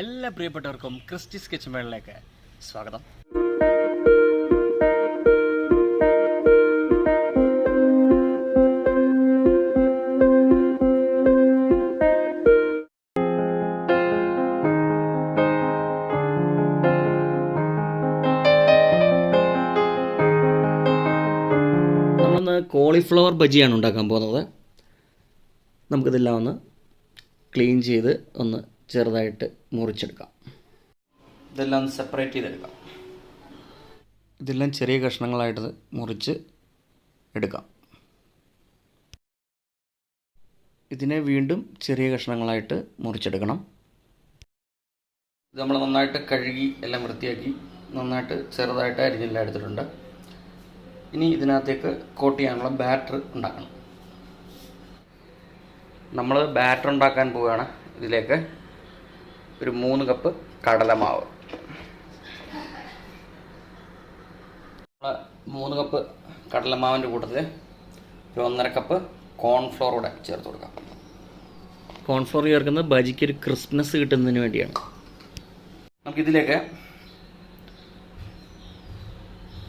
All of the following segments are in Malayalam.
എല്ലാ പ്രിയപ്പെട്ടവർക്കും ക്രിസ്റ്റി സ്കെച്ച് മേളിലേക്ക് സ്വാഗതം. നമ്മളൊന്ന് കോളിഫ്ലവർ ബജിയാണ് ഉണ്ടാക്കാൻ പോകുന്നത്. നമുക്കിതെല്ലാം ഒന്ന് ക്ലീൻ ചെയ്ത് ഒന്ന് ചെറുതായിട്ട് മുറിച്ചെടുക്കാം. ഇതെല്ലാം ഒന്ന് സെപ്പറേറ്റ് ചെയ്തെടുക്കാം. ഇതെല്ലാം ചെറിയ കഷ്ണങ്ങളായിട്ട് മുറിച്ച് എടുക്കാം. ഇതിനെ വീണ്ടും ചെറിയ കഷ്ണങ്ങളായിട്ട് മുറിച്ചെടുക്കണം. ഇത് നമ്മൾ നന്നായിട്ട് കഴുകി എല്ലാം വൃത്തിയാക്കി നന്നായിട്ട് ചെറുതായിട്ട് അരിഞ്ഞെല്ലാം എടുത്തിട്ടുണ്ട്. ഇനി ഇതിനകത്തേക്ക് കോട്ട് ചെയ്യാനുള്ള ബാറ്റർ ഉണ്ടാക്കണം. നമ്മൾ ബാറ്റർ ഉണ്ടാക്കാൻ പോവുകയാണ് ഇതിലേക്ക്. ഒരു മൂന്ന് കപ്പ് കടലമാവ്. മൂന്ന് കപ്പ് കടലമാവിന്റെ കൂട്ടത്തിൽ ഒരു ഒന്നര കപ്പ് കോൺഫ്ലോർ കൂടെ ചേർത്ത് കൊടുക്കാം. കോൺഫ്ലോർ ചേർക്കുന്നത് ബജിക്ക് ഒരു ക്രിസ്മസ് കിട്ടുന്നതിന് വേണ്ടിയാണ്. നമുക്കിതിലേക്ക്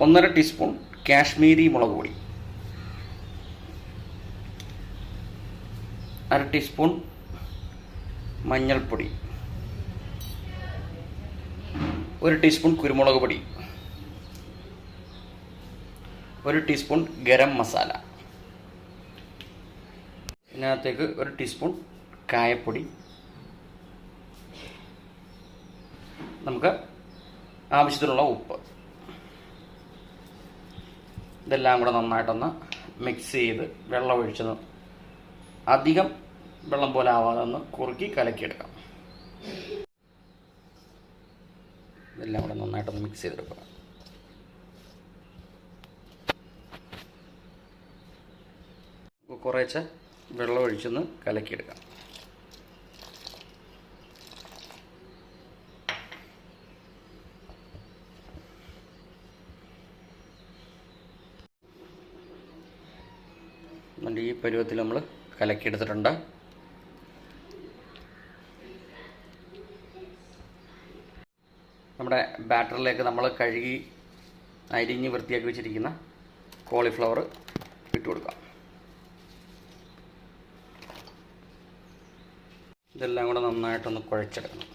ഒന്നര ടീസ്പൂൺ കാശ്മീരി മുളക് പൊടി അര ടീസ്പൂൺ മഞ്ഞൾപ്പൊടി ഒരു ടീസ്പൂൺ കുരുമുളക് പൊടി ഒരു ടീസ്പൂൺ ഗരം മസാല ഇതിനകത്തേക്ക് ഒരു ടീസ്പൂൺ കായപ്പൊടി. നമുക്ക് ആവശ്യത്തിനുള്ള ഉപ്പ്. ഇതെല്ലാം കൂടെ നന്നായിട്ടൊന്ന് മിക്സ് ചെയ്ത് വെള്ളം ഒഴിച്ചത് അധികം വെള്ളം പോലെ ആവാതെ ഒന്ന് കുറുക്കി കലക്കിയെടുക്കാം. ഇതെല്ലാം കൂടെ നന്നായിട്ടൊന്ന് മിക്സ് ചെയ്തെടുക്കുക കുറേശ്ശെ വെള്ളം ഒഴിച്ചൊന്ന് കലക്കിയെടുക്കാം. എന്നിട്ട് ഈ പരുവത്തിൽ നമ്മൾ കലക്കിയെടുത്തിട്ടുണ്ട് നമ്മുടെ ബാറ്ററിലേക്ക് നമ്മൾ കഴുകി അരിഞ്ഞ് വൃത്തിയാക്കി വെച്ചിരിക്കുന്ന കോളിഫ്ലവർ ഇട്ട് കൊടുക്കാം. ഇതെല്ലാം കൂടെ നന്നായിട്ടൊന്ന് കുഴച്ചെടുക്കണം.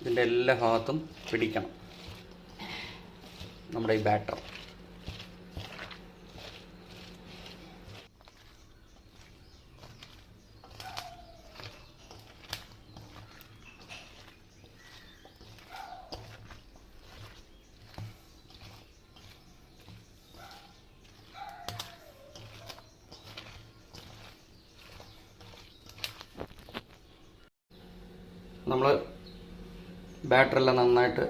ഇതിന്റെ എല്ലാ ഭാഗത്തും പിടിക്കണം. നമ്മുടെ ഈ ബാറ്റർ. നമ്മൾ ബാറ്ററെല്ലാം നന്നായിട്ട്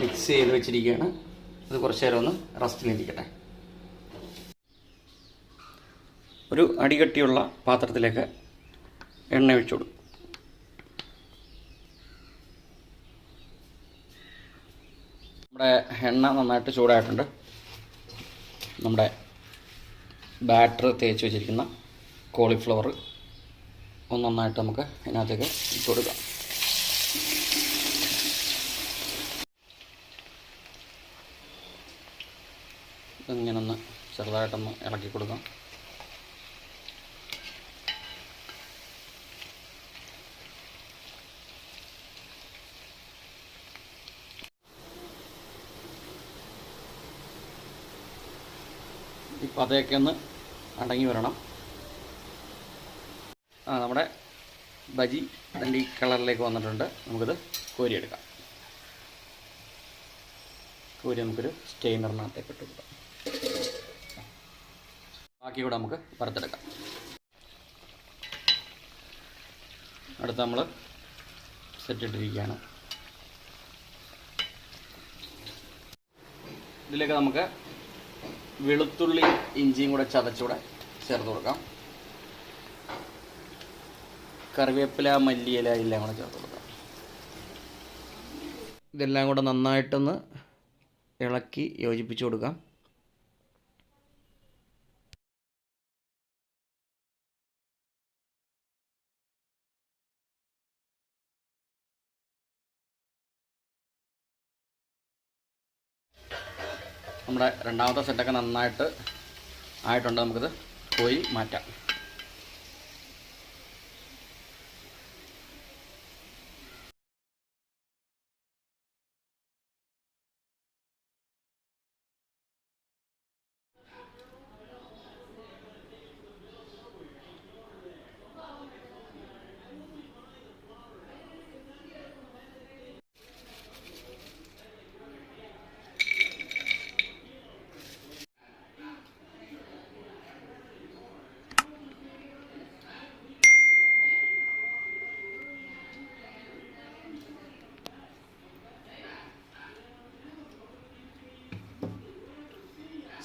മിക്സ് ചെയ്ത് വെച്ചിരിക്കുകയാണ്. ഇത് കുറച്ച് നേരം ഒന്ന് റസ്റ്റിലിരിക്കട്ടെ ഒരു അടികട്ടിയുള്ള പാത്രത്തിലേക്ക് എണ്ണ ഒഴിച്ചു നമ്മുടെ എണ്ണ നന്നായിട്ട് ചൂടായിട്ടുണ്ട്. നമ്മുടെ ബാറ്റർ തേച്ച് വെച്ചിരിക്കുന്ന കോളിഫ്ലവർ ഒന്ന് നന്നായിട്ട് നമുക്ക് ഇതിനകത്തേക്ക് ഇട്ട് കൊടുക്കാം. ഇങ്ങനെ ഒന്ന് ചെറുതായിട്ടൊന്ന് ഇളക്കി കൊടുക്കാം. ഈ പതയൊക്കെ ഒന്ന് അടങ്ങി വരണം. നമ്മുടെ ബജി നല്ല ഈ കളറിലേക്ക് വന്നിട്ടുണ്ട്. നമുക്കിത് കോരിയെടുക്കാം. കോരി നമുക്കൊരു സ്റ്റെയിനറിനകത്തേക്ക് ഇട്ട് കൊടുക്കാം. ബാക്കി കൂടെ നമുക്ക് വറുത്തെടുക്കാം. അടുത്ത് നമ്മൾ സെറ്റ് ഇട്ടിരിക്കുകയാണ്. ഇതിലേക്ക് നമുക്ക് വെളുത്തുള്ളി ഇഞ്ചിയും കൂടെ ചതച്ചുകൂടെ ചേർത്ത് കൊടുക്കാം. കറിവേപ്പില മല്ലിയില എല്ലാം കൂടെ ചേർത്ത് കൊടുക്കാം. ഇതെല്ലാം കൂടെ നന്നായിട്ടൊന്ന് ഇളക്കി യോജിപ്പിച്ചു കൊടുക്കാം. നമ്മുടെ രണ്ടാമത്തെ സെറ്റൊക്കെ നന്നായിട്ട് ആയിട്ടുണ്ട്. നമുക്കിത് പോയി മാറ്റാം.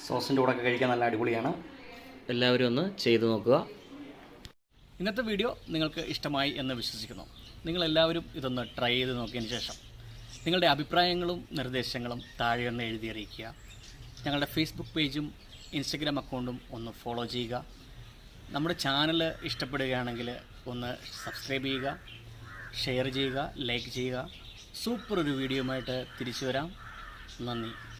സോസിന്റെ കൂടെ ഒക്കെ കഴിക്കാൻ നല്ല അടിപൊളിയാണ്. എല്ലാവരും ഒന്ന് ചെയ്തു നോക്കുക. ഇന്നത്തെ വീഡിയോ നിങ്ങൾക്ക് ഇഷ്ടമായി എന്ന് വിശ്വസിക്കുന്നു. നിങ്ങളെല്ലാവരും ഇതൊന്ന് ട്രൈ ചെയ്ത് നോക്കിയതിന് ശേഷം നിങ്ങളുടെ അഭിപ്രായങ്ങളും നിർദ്ദേശങ്ങളും താഴെ ഒന്ന് എഴുതി അറിയിക്കുക. ഞങ്ങളുടെ ഫേസ്ബുക്ക് പേജും ഇൻസ്റ്റഗ്രാം അക്കൗണ്ടും ഒന്ന് ഫോളോ ചെയ്യുക. നമ്മുടെ ചാനൽ ഇഷ്ടപ്പെടുകയാണെങ്കിൽ ഒന്ന് സബ്സ്ക്രൈബ് ചെയ്യുക ഷെയർ ചെയ്യുക ലൈക്ക് ചെയ്യുക. സൂപ്പർ ഒരു വീഡിയോയുമായിട്ട് തിരിച്ചു വരാം. നന്ദി.